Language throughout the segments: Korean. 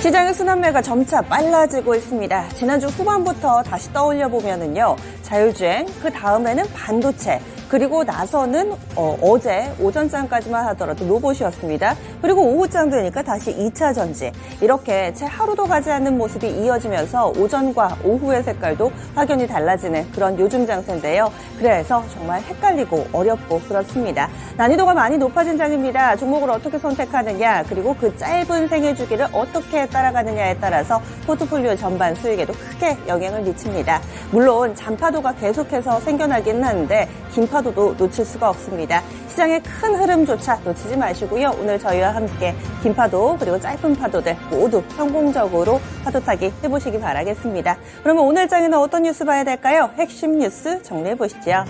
시장의 순환매가 점차 빨라지고 있습니다. 지난주 후반부터 다시 떠올려 보면은요, 자율주행, 그 다음에는 반도체, 그리고 나서는 어, 제 오전장까지만 하더라도 로봇이었습니다. 그리고 오후장 되니까 다시 2차 전지. 이렇게 채 하루도 가지 않는 모습이 이어지면서 오전과 오후의 색깔도 확연히 달라지는 그런 요즘 장세인데요. 그래서 정말 헷갈리고 어렵고 그렇습니다. 난이도가 많이 높아진 장입니다. 종목을 어떻게 선택하느냐, 그리고 그 짧은 생애 주기를 어떻게 따라가느냐에 따라서 포트폴리오 전반 수익에도 크게 영향을 미칩니다. 물론 잔파도 가 계속해서 생겨나기는 하는데 긴 파도도 놓칠 수가 없습니다. 시장의 큰 흐름조차 놓치지 마시고요. 오늘 저희와 함께 긴 파도 그리고 짧은 파도들 모두 성공적으로 파도 타기 해보시기 바라겠습니다. 그러면 오늘 장에는 어떤 뉴스 봐야 될까요? 핵심 뉴스 정리해 보시죠.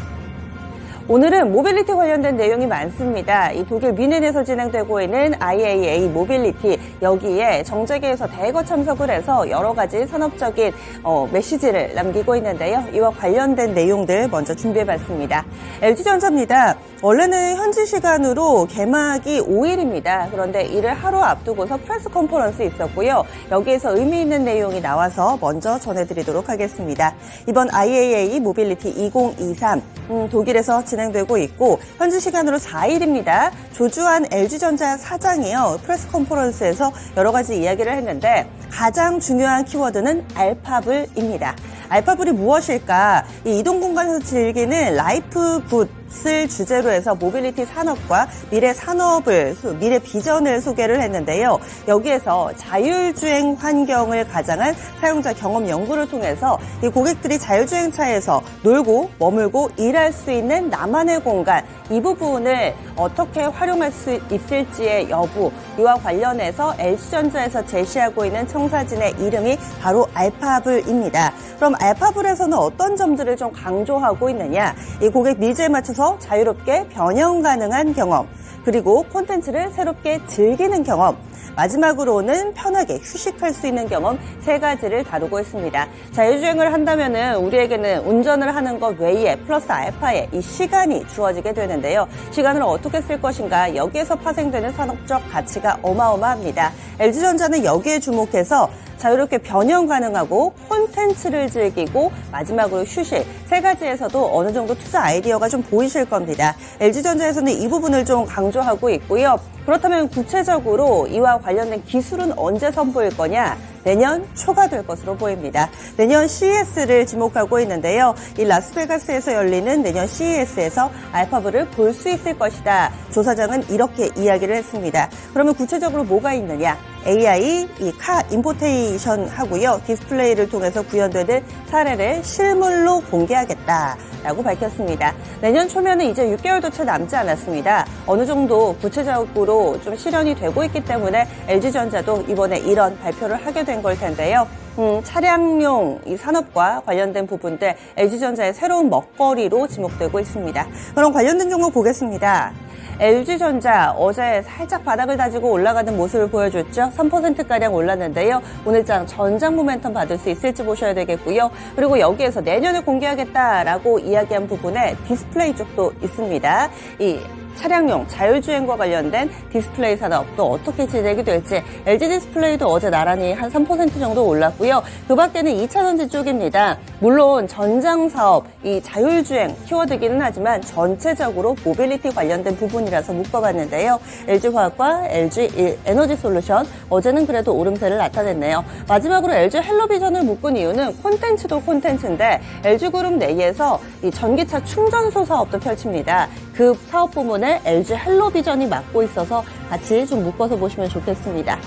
오늘은 모빌리티 관련된 내용이 많습니다. 이 독일 뮌헨에서 진행되고 있는 IAA 모빌리티 여기에 정재계에서 대거 참석을 해서 여러 가지 산업적인 어, 메시지를 남기고 있는데요. 이와 관련된 내용들 먼저 준비해봤습니다. LG전자입니다. 원래는 현지 시간으로 개막이 5일입니다. 그런데 이를 하루 앞두고서 프레스 컨퍼런스 있었고요. 여기에서 의미 있는 내용이 나와서 먼저 전해드리도록 하겠습니다. 이번 IAA 모빌리티 2023 음, 독일에서 진행되고 있고 현지 시간으로 4일입니다. 조주한 LG전자 사장이요 프레스 컨퍼런스에서 여러 가지 이야기를 했는데 가장 중요한 키워드는 알파블입니다. 알파블이 무엇일까? 이 이동 공간에서 즐기는 라이프 굿 을 주제로 해서 모빌리티 산업과 미래 산업을, 미래 비전을 소개를 했는데요. 여기에서 자율주행 환경을 가장한 사용자 경험 연구를 통해서 이 고객들이 자율주행 차에서 놀고 머물고 일할 수 있는 나만의 공간, 이 부분을 어떻게 활용할 수 있을지의 여부, 이와 관련해서 LG전자에서 제시하고 있는 청사진의 이름이 바로 알파블입니다. 그럼 알파블에서는 어떤 점들을 좀 강조하고 있느냐? 이 고객 니즈에 맞춰서 자유롭게 변형 가능한 경험, 그리고 콘텐츠를 새롭게 즐기는 경험, 마지막으로는 편하게 휴식할 수 있는 경험 세 가지를 다루고 있습니다. 자율주행을 한다면은 우리에게는 운전을 하는 것 외에 플러스 알파의 이 시간이 주어지게 되는데요. 시간을 어떻게 쓸 것인가 여기에서 파생되는 산업적 가치가 어마어마합니다. LG전자는 여기에 주목해서 자유롭게 변형 가능하고 콘텐츠를 즐기고 마지막으로 휴식 세 가지에서도 어느 정도 투자 아이디어가 좀 보이실 겁니다. LG전자에서는 이 부분을 좀 강조하고 있고요. 그렇다면 구체적으로 이와 관련된 기술은 언제 선보일 거냐? 내년 초가 될 것으로 보입니다. 내년 CES를 지목하고 있는데요. 이 라스베가스에서 열리는 내년 CES에서 알파블을 볼수 있을 것이다. 조사장은 이렇게 이야기를 했습니다. 그러면 구체적으로 뭐가 있느냐? AI, 이 카 인포테이션 하고요. 디스플레이를 통해서 구현되는 사례를 실물로 공개하겠다라고 밝혔습니다. 내년 초면은 이제 6개월도 채 남지 않았습니다. 어느 정도 구체적으로 좀 실현이 되고 있기 때문에 LG전자도 이번에 이런 발표를 하게 된 걸 텐데요. 음, 차량용 이 산업과 관련된 부분들 LG전자의 새로운 먹거리로 지목되고 있습니다. 그럼 관련된 종목 보겠습니다. LG전자 어제 살짝 바닥을 다지고 올라가는 모습을 보여줬죠. 3%가량 올랐는데요. 오늘장 전장 모멘텀 받을 수 있을지 보셔야 되겠고요. 그리고 여기에서 내년에 공개하겠다라고 이야기한 부분에 디스플레이 쪽도 있습니다. 이 차량용 자율주행과 관련된 디스플레이 산업도 어떻게 진행이 될지 LG 디스플레이도 어제 나란히 한 3% 정도 올랐고요. 그 밖에는 2차전지 쪽입니다. 물론 전장 사업, 이 자율주행 키워드기는 하지만 전체적으로 모빌리티 관련된 부분이라서 묶어봤는데요. LG화학과 LG 에너지 솔루션 어제는 그래도 오름세를 나타냈네요. 마지막으로 LG 헬로비전을 묶은 이유는 콘텐츠도 콘텐츠인데 LG그룹 내에서 이 전기차 충전소 사업도 펼칩니다. 그 사업 부문 을 LG 헬로비전이 맡고 있어서 같이 좀 묶어서 보시면 좋겠습니다.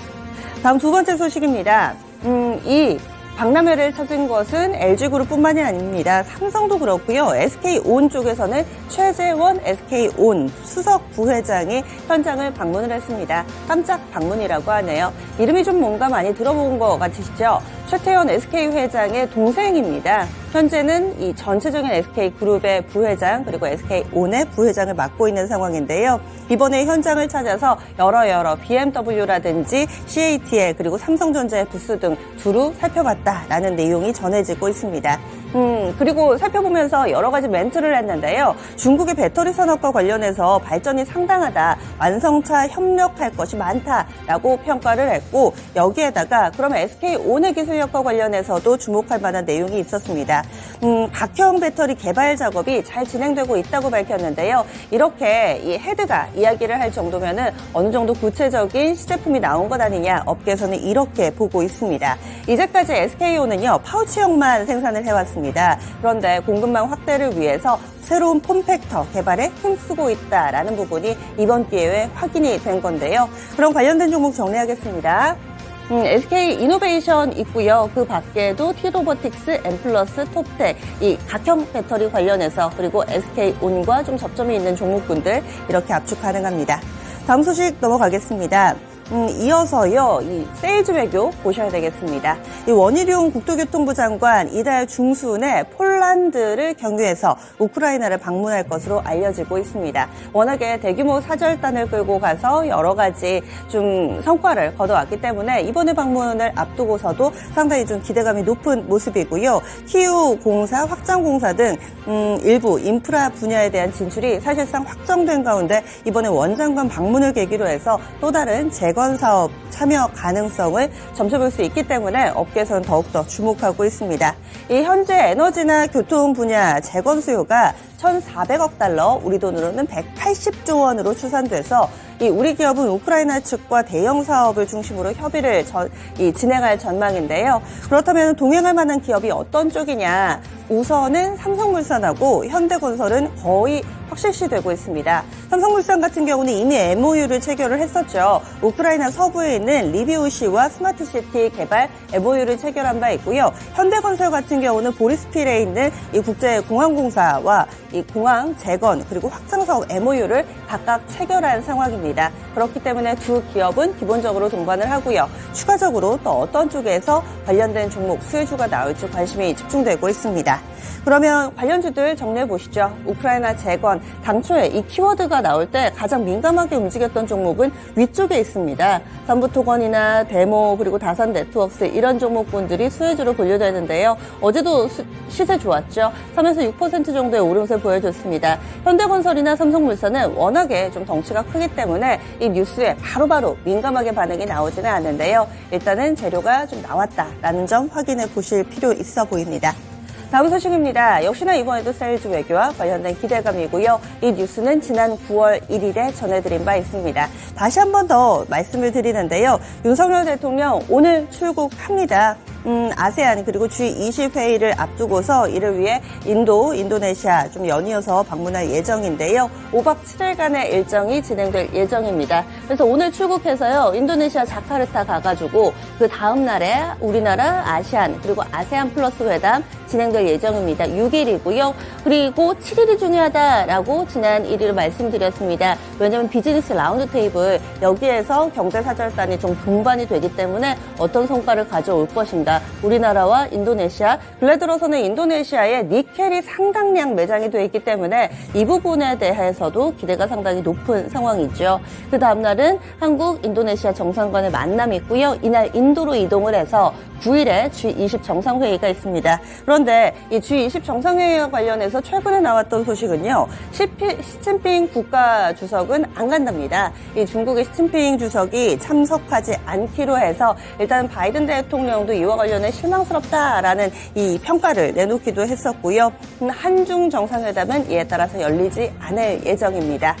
다음 두 번째 소식입니다. 음, 이 박람회를 찾은 것은 LG그룹뿐만이 아닙니다. 삼성도 그렇고요. SK온 쪽에서는 최재원 SK온 수석 부회장이 현장을 방문을 했습니다. 깜짝 방문이라고 하네요. 이름이 좀 뭔가 많이 들어본 것 같으시죠? 최태원 SK 회장의 동생입니다. 현재는 이 전체적인 SK그룹의 부회장 그리고 SK온의 부회장을 맡고 있는 상황인데요. 이번에 현장을 찾아서 여러 여러 BMW라든지 CATL 그리고 삼성전자의 부스 등 두루 살펴봤다라는 내용이 전해지고 있습니다. 음, 그리고 살펴보면서 여러 가지 멘트를 했는데요. 중국의 배터리 산업과 관련해서 발전이 상당하다. 완성차 협력할 것이 많다라고 평가를 했고 여기에다가 그럼 SK 온의 기술력과 관련해서도 주목할 만한 내용이 있었습니다. 음, 각형 배터리 개발 작업이 잘 진행되고 있다고 밝혔는데요. 이렇게 이 헤드가 이야기를 할 정도면은 어느 정도 구체적인 시제품이 나온 것 아니냐 업계에서는 이렇게 보고 있습니다. 이제까지 SK온은요 파우치형만 생산을 해왔습니다. 그런데 공급망 확대를 위해서 새로운 폼팩터 개발에 힘쓰고 있다라는 부분이 이번 기회에 확인이 된 건데요. 그럼 관련된 종목 정리하겠습니다. 음, SK 이노베이션 있고요. 그 밖에도 T로보틱스, 엠플러스, 톱텍, 이 각형 배터리 관련해서 그리고 SK 온과 좀 접점이 있는 종목군들 이렇게 압축 가능합니다. 다음 소식 넘어가겠습니다. 음, 이어서요, 이 세일즈 외교 보셔야 되겠습니다. 이 원희룡 국토교통부 장관 이달 중순에 폴란드를 경유해서 우크라이나를 방문할 것으로 알려지고 있습니다. 워낙에 대규모 사절단을 끌고 가서 여러 가지 좀 성과를 거둬왔기 때문에 이번에 방문을 앞두고서도 상당히 좀 기대감이 높은 모습이고요. 키우 공사, 확장 공사 등 음, 일부 인프라 분야에 대한 진출이 사실상 확정된 가운데 이번에 원장관 방문을 계기로 해서 또 다른 재 재건 사업 참여 가능성을 점쳐볼 수 있기 때문에 업계에서는 더욱더 주목하고 있습니다. 이 현재 에너지나 교통 분야 재건 수요가 1,400억 달러, 우리 돈으로는 180조 원으로 추산돼서 이 우리 기업은 우크라이나 측과 대형 사업을 중심으로 협의를 전, 진행할 전망인데요. 그렇다면 동행할 만한 기업이 어떤 쪽이냐? 우선은 삼성물산하고 현대건설은 거의 확 실시되고 있습니다. 삼성물산 같은 경우는 이미 MOU를 체결을 했었죠. 우크라이나 서부에 있는 리비우시와 스마트시티 개발 MOU를 체결한 바 있고요. 현대건설 같은 경우는 보리스필에 있는 이 국제공항공사와 이 공항 재건 그리고 확장 사업 MOU를 각각 체결한 상황입니다. 그렇기 때문에 두 기업은 기본적으로 동반을 하고요. 추가적으로 또 어떤 쪽에서 관련된 종목 수혜주가 나올지 관심이 집중되고 있습니다. 그러면 관련주들 정리해 보시죠. 우크라이나 재건 당초에 이 키워드가 나올 때 가장 민감하게 움직였던 종목은 위쪽에 있습니다. 삼부토건이나 데모 그리고 다산 네트워크스 이런 종목군들이 수혜주로 분류되는데요. 어제도 수, 시세 좋았죠. 3에서 6% 정도의 오름세 보여줬습니다. 현대건설이나 삼성물산은 워낙에 좀 덩치가 크기 때문에 이 뉴스에 바로바로 민감하게 반응이 나오지는 않는데요. 일단은 재료가 좀 나왔다라는 점 확인해 보실 필요 있어 보입니다. 다음 소식입니다. 역시나 이번에도 세일즈 외교와 관련된 기대감이고요. 이 뉴스는 지난 9월 1일에 전해드린 바 있습니다. 다시 한 번 더 말씀을 드리는데요. 윤석열 대통령 오늘 출국합니다. 음, 아세안 그리고 G20 회의를 앞두고서 이를 위해 인도, 인도네시아 좀 연이어서 방문할 예정인데요. 5박 7일간의 일정이 진행될 예정입니다. 그래서 오늘 출국해서요. 인도네시아 자카르타 가가지고 그 다음 날에 우리나라 아시안 그리고 아세안 플러스 회담 진행될 예정입니다. 6일이고요. 그리고 7일이 중요하다라고 지난 1일 말씀드렸습니다. 왜냐하면 비즈니스 라운드 테이블 여기에서 경제사절단이 좀 동반이 되기 때문에 어떤 성과를 가져올 것인가 우리나라와 인도네시아, 근래 들어서는 인도네시아에 니켈이 상당량 매장이 돼 있기 때문에 이 부분에 대해서도 기대가 상당히 높은 상황이죠. 그 다음날은 한국, 인도네시아 정상관의 만남이 있고요. 이날 인도로 이동을 해서 9일에 G20 정상회의가 있습니다. 그런데 이 G20 정상회의와 관련해서 최근에 나왔던 소식은요. 시진핑 국가 주석은 안 간답니다. 이 중국의 시진핑 주석이 참석하지 않기로 해서 일단 바이든 대통령도 이와 관련해 실망스럽다라는 이 평가를 내놓기도 했었고요. 한중 정상회담은 이에 따라서 열리지 않을 예정입니다.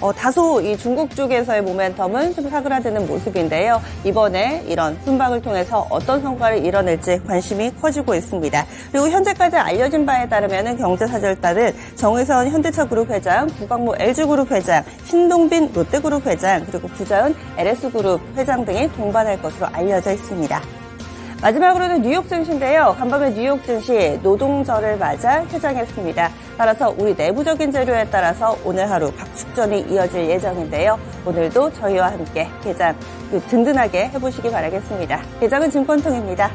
어, 다소 이 중국 쪽에서의 모멘텀은 좀 사그라드는 모습인데요. 이번에 이런 순방을 통해서 어떤 성과를 이뤄낼지 관심이 커지고 있습니다. 그리고 현재까지 알려진 바에 따르면 경제사절단은 정의선 현대차그룹 회장, 구광모 LG그룹 회장, 신동빈 롯데그룹 회장, 그리고 구자은 LS그룹 회장 등이 동반할 것으로 알려져 있습니다. 마지막으로는 뉴욕 증시인데요. 간밤에 뉴욕 증시 노동절을 맞아 휴장했습니다. 따라서 우리 내부적인 재료에 따라서 오늘 하루 각축전이 이어질 예정인데요. 오늘도 저희와 함께 개장 그 든든하게 해보시기 바라겠습니다. 개장은 증권통입니다.